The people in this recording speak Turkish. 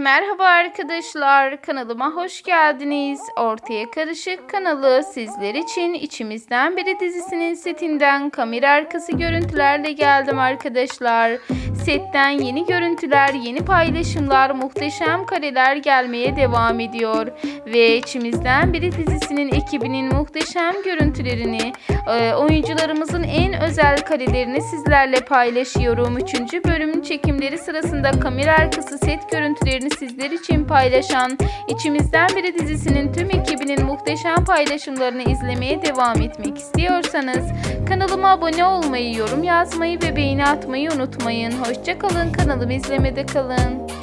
Merhaba arkadaşlar, kanalıma hoş geldiniz. Ortaya Karışık kanalı sizler için içimizden biri dizisinin setinden kamera arkası görüntülerle geldim arkadaşlar. Setten yeni görüntüler, yeni paylaşımlar, muhteşem kareler gelmeye devam ediyor. Ve içimizden biri dizisinin ekibinin muhteşem görüntülerini, e, oyuncularımızın en özel karelerini sizlerle paylaşıyorum. Üçüncü bölümün çekimleri sırasında kamera arkası set görüntülerini sizler için paylaşan İçimizden Biri dizisinin tüm ekibinin muhteşem paylaşımlarını izlemeye devam etmek istiyorsanız kanalıma abone olmayı, yorum yazmayı ve beğeni atmayı unutmayın. Hoşçakalın kanalımı izlemede kalın.